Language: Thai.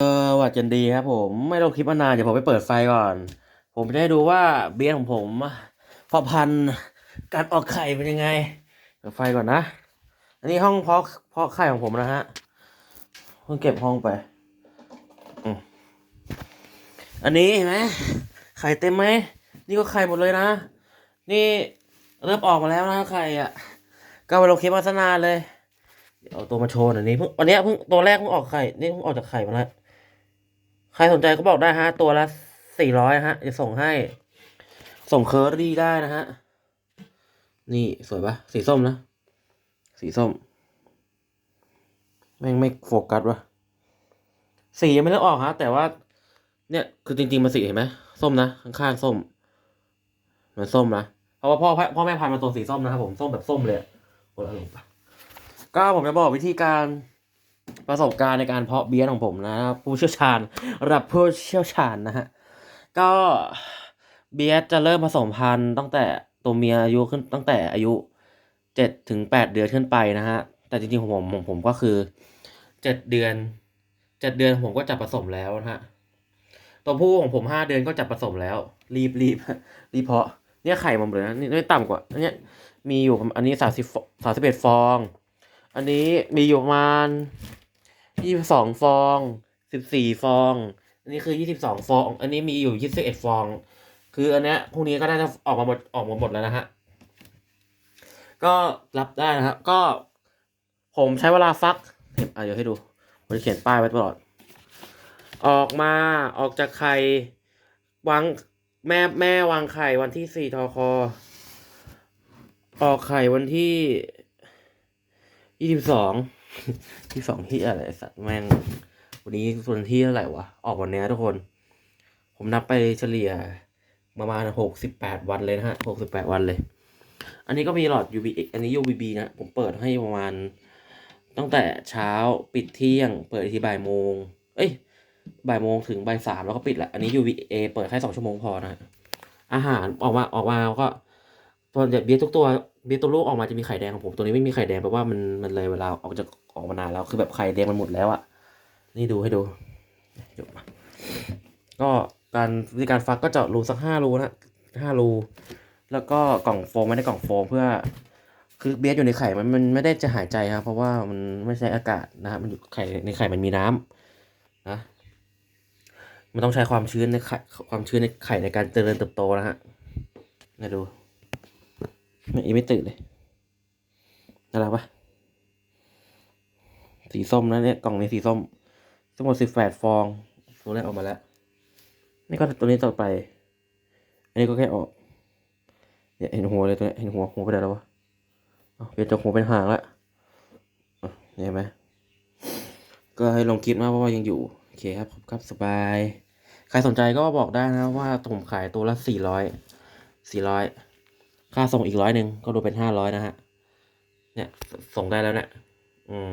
เออวัดกันดีครับผมไม่ลงคลิปมานานเดี๋ยวผมไปเปิดไฟก่อน ผมจะได้ดูว่าเบียร์ของผมพอพันการออกไข่เป็นยังไงเปิดไฟก่อนนะ อันนี้ห้องเพาะเพาะไข่ของผมนะฮะเพิ่งเก็บห้องไปอันนี้เห็นไหมไข่เต็มไหมนี่ก็ไข่หมดเลยนะ นี่เริ่มออกมาแล้วนะไข่อะ ก็ไปลงคลิปมาสนานเลยเอาตัวมาโชว์หน่อยนี้เพิ่งวันนี้เพิ่งตัวแรกเพิ่งออกไข่นี่เพิ่งออกจากไข่มาแล้ว ใครสนใจก็บอกได้ฮะ ตัวละสี่ร้อยฮะ จะส่งให้ ส่งเคอร์ดีได้นะฮะ นี่สวยปะสีส้มนะ สีส้ม แม่งไม่โฟกัสวะสียังไม่ได้ออกฮะ แต่ว่า เนี่ย คือจริง ๆมันสีเห็นไหมส้มนะ ข้างๆส้มเหมือนส้มนะ เพราะว่าพ่อพ่อแม่พันธุ์มาตัวสีส้มนะครับผม ส้มแบบส้มเลยอะโอ้ยลงปก็ผมจะบอกวิธีการ ประสบการณ์ในการเพาะเบี้ยของผมนะ ผู้เชี่ยวชาญระดับผู้เชี่ยวชาญนะฮะก็เบียจะเริ่มผสมพันธุ์ตั้งแต่ตัวเมียอายุขึ้นตั้งแต่อายุเจ็ดถึงแปดเดือนขึ้นไปนะฮะแต่จริงๆของผมของผมก็คือเจ็ดเดือนเจ็ดเดือนผมก็จับผสมแล้วนะฮะตัวผู้ของผมห้าเดือนก็จับผสมแล้ว รีบรีบรีบเพาะเนี่ยไข่มันเลยนะนี่ไม่ต่ำกว่าอันเนี้ยมีอยู่อันนี้สามสิบสามสิบเอ็ดฟอง อันนี้มีอยู่ประมาณ ยี่สิบสองฟองสิบสี่ฟอง อันนี้คือยี่สิบสองฟอง อันนี้มีอยู่ยี่สิบเอ็ดฟอง คืออันเนี้ยพรุ่งนี้ก็น่าจะออกมาหมดออกมาหมดแล้วนะฮะ ก็รับได้นะครับ ก็ผมใช้เวลาฟักอะเดี๋ยวให้ดูผมจะเขียนป้ายไว้ตลอด ออกมาออกจากไข่วางแม่แม่วางไข่วันที่สี่ทอคอ ออกไข่วันที่ยี่สิบสอง ที่สองที่อะไรสัตว์แม่ง วันนี้ส่วนที่เท่าไหร่วะ ออกวันนี้ทุกคน ผมนับไปเฉลี่ยประมาณหกสิบแปดวันเลยนะฮะหกสิบแปดวันเลย อันนี้ก็มีหลอด UV อันนี้ UVB นะ ผมเปิดให้ประมาณ ตั้งแต่เช้าปิดเที่ยง เปิดอีกทีบ่ายโมง เอ้ยบ่ายโมงถึงบ่ายสามแล้วก็ปิดแหละ อันนี้ UVA เปิดแค่สองชั่วโมงพอนะ อาหารออกมาออกมาก็ ตอนเบียร์ทุกตัวเบียร์ตัวลูกออกมาจะมีไข่แดงของผมตัวนี้ไม่มีไข่แดงเพราะว่ามันมันเลยเวลาออกจากออกมานานแล้วคือแบบไข่แดงมันหมดแล้วอะนี่ดูให้ดูยกมาก็การวิธีการฟักก็เจาะรูสักห้ารูนะห้ารู แล้วก็กล่องโฟมไม่ได้กล่องโฟมเพื่อ คือเบียร์อยู่ในไข่มันมันไม่ได้จะหายใจครับ เพราะว่ามันไม่ใช่อากาศนะครับมันอยู่ไข่ในไข่มันมีน้ำนะมันต้องใช้ความชื้นในไข่ความชื้นในไข่ในการเจริญเติบโตนะฮะมาดู ไม่อีไม่ตื่นเลยอะไรปะสีส้มนะเนี่ยกล่องนี้สีส้ม ทั้งหมดสิบแปดฟอง ตัวแรกออกมาแล้ว นี่ก็ตัวนี้ต่อไป อันนี้ก็แค่ออกเนี่ยเห็นหัวเลยตัวนี้เห็นหัวหัวไปไหนแล้ววะเปลี่ยนจากหัวเป็นหางละเห็นไหมก็ให้ลองคิดมาเพราะว่ายังอยู่ โอเคครับครับสบาย ใครสนใจก็บอกได้นะว่าผมขายตัวละสี่ร้อยสี่ร้อย ค่าส่งอีกร้อยหนึ่งก็ดูเป็นห้าร้อยนะฮะ เนี่ยส่งได้แล้วเนี่ยอืม